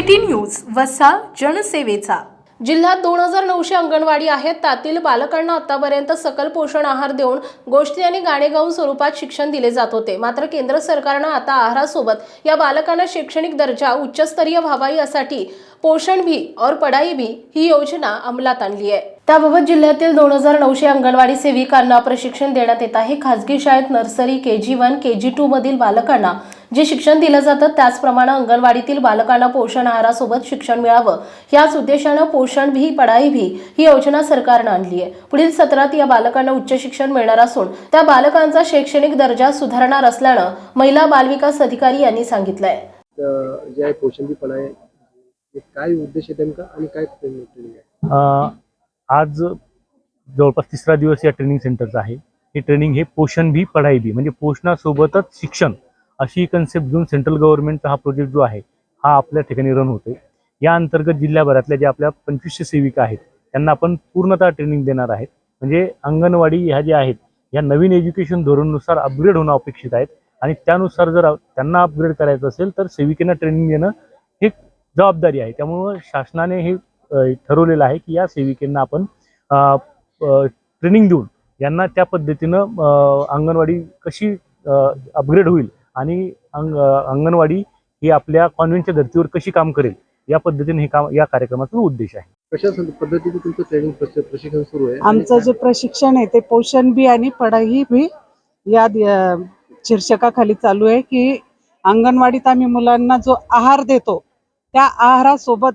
City news वसा जनसेवेचा. जिल्ह्यात दोन हजार नऊशे अंगणवाडी आहेत. त्यातील बालकांना आतापर्यंत सकल पोषण आहार देऊन गोष्टी आणि गाणे गाऊन स्वरूपात शिक्षण दिले जात होते. मात्र केंद्र सरकारनं आता आहारासोबत या बालकांना शैक्षणिक दर्जा उच्चस्तरीय व्हावा यासाठी पोषण भी और पढाई भी ही योजना अंमलात आणली आहे. त्याबाबत जिल्ह्यातील दोन हजार नऊशे अंगणवाडी सेविकांना प्रशिक्षण देण्यात येत आहे. खासगी शाळेत nursery K G one K G two मधील बालकांना जे शिक्षण दिलं जातं त्याचप्रमाणे अंगणवाडीतील बालकांना पोषण आहारासोबत शिक्षण मिळावं. याच उद्देशानं पोषण भी पढाई भी ही योजना सरकारनं आणली आहे. पुढील सत्रात या बालकांना उच्च शिक्षण मिळणार असून त्या बालकांचा शैक्षणिक दर्जा सुधारणार असल्यानं महिला बालविकास अधिकारी यांनी सांगितलंय. जे हे काय उद्देश आहे नेमका आणि काय ट्रेनिंग आज जवळपास तिसरा दिवस या ट्रेनिंग सेंटरचा आहे. हे ट्रेनिंग हे पोषण भी पढाई भी म्हणजे पोषणासोबतच शिक्षण अशी कन्सेप्ट घेऊन सेंट्रल गव्हर्नमेंटचा हा प्रोजेक्ट जो आहे हा आपल्या ठिकाणी रन होते या अंतर्गत जिल्ह्याभरातल्या ज्या आपल्या पंचवीसशे सेविका आहेत त्यांना आपण पूर्णतः ट्रेनिंग देणार आहेत. म्हणजे अंगणवाडी ह्या ज्या आहेत या नवीन एज्युकेशन धोरणनुसार अपग्रेड होणं अपेक्षित आहेत. आणि त्यानुसार जर त्यांना अपग्रेड करायचं असेल तर सेविकेनं ट्रेनिंग देणं हे जबाबदारी आहे. त्यामुळं शासनाने हे ठरवलेलं आहे की या सेविकेंना आपण ट्रेनिंग देऊन यांना त्या पद्धतीनं अंगणवाडी कशी अपग्रेड होईल आणि अंग अंगणवाडी ही आपल्या कॉन्व्हेंटच्या धर्तीवर कशी काम करेल या पद्धतीने हे काम या कार्यक्रमाचा उद्देश आहे. कशा सं- पद्धतीने तुमचं ट्रेनिंग प्रशिक्षण सुरू आहे? आमचं जे प्रशिक्षण आहे ते पोषण बी आणि पढाई बी या दि- शीर्षकाखाली चालू आहे की अंगणवाडीत आम्ही मुलांना जो आहार देतो त्या आहारासोबत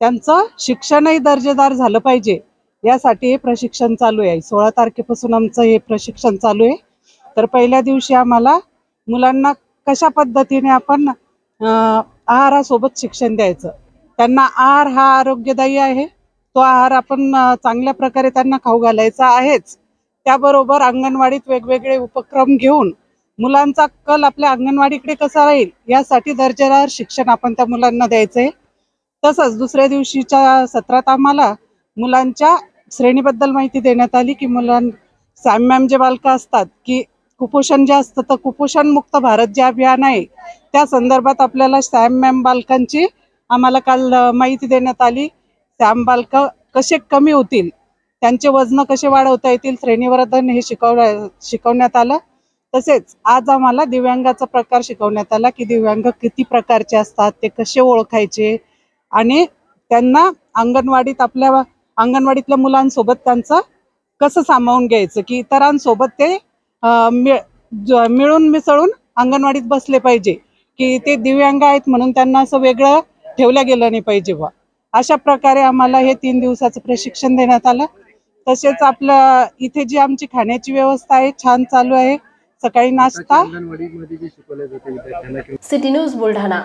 त्यांचं शिक्षणही दर्जेदार झालं पाहिजे. यासाठी हे प्रशिक्षण चालू आहे. सोळा तारखेपासून आमचं हे प्रशिक्षण चालू आहे. तर पहिल्या दिवशी आम्हाला मुलांना कशा पद्धतीने आपण आहारासोबत शिक्षण द्यायचं? त्यांना आहार हा आरोग्यदायी आहे? तो आहार आपण चांगल्या प्रकारे त्यांना खाऊ घालायचा आहेच. त्याबरोबर अंगणवाडीत वेगवेगळे उपक्रम घेऊन मुलांचा कल आपल्या अंगणवाडीकडे कसा राहील यासाठी दर्जेदार शिक्षण आपण त्या मुलांना द्यायचं आहे तसंच दुसऱ्या दिवशीच्या सत्रात आम्हाला मुलांच्या श्रेणीबद्दल माहिती देण्यात आली की मुलां मॅम जे बालकं असतात की कुपोषण जे असतं तर कुपोषण मुक्त भारत जे अभियान आहे त्या संदर्भात आपल्याला सॅम मॅम बालकांची आम्हाला काल माहिती देण्यात आली. सॅम बालक कसे कमी होतील त्यांचे वजन कसे वाढवता येतील श्रेणीवर्धन हे शिकव शिकवण्यात आलं. तसेच आज आम्हाला दिव्यांगाचा प्रकार शिकवण्यात आला की दिव्यांग किती प्रकारचे असतात ते कसे ओळखायचे आणि त्यांना अंगणवाडीत आपल्या अंगणवाडीतल्या मुलांसोबत त्यांचं कसं सामावून घ्यायचं की इतरांसोबत ते मिळून मिसळून अंगणवाडीत बसले पाहिजे की ते दिव्यांग आहेत म्हणून त्यांना असं वेगळं ठेवलं गेलं नाही पाहिजे बा अशा प्रकारे आम्हाला हे तीन दिवसाचं प्रशिक्षण देण्यात आलं. तसेच आपलं इथे जी आमची खाण्याची व्यवस्था आहे छान चालू आहे. सकाळी नाश्ता. अंगणवाडीमध्ये जे शिकवलं जातं विद्यार्थ्यांना किंवा सिटी न्यूज बुलढाणा.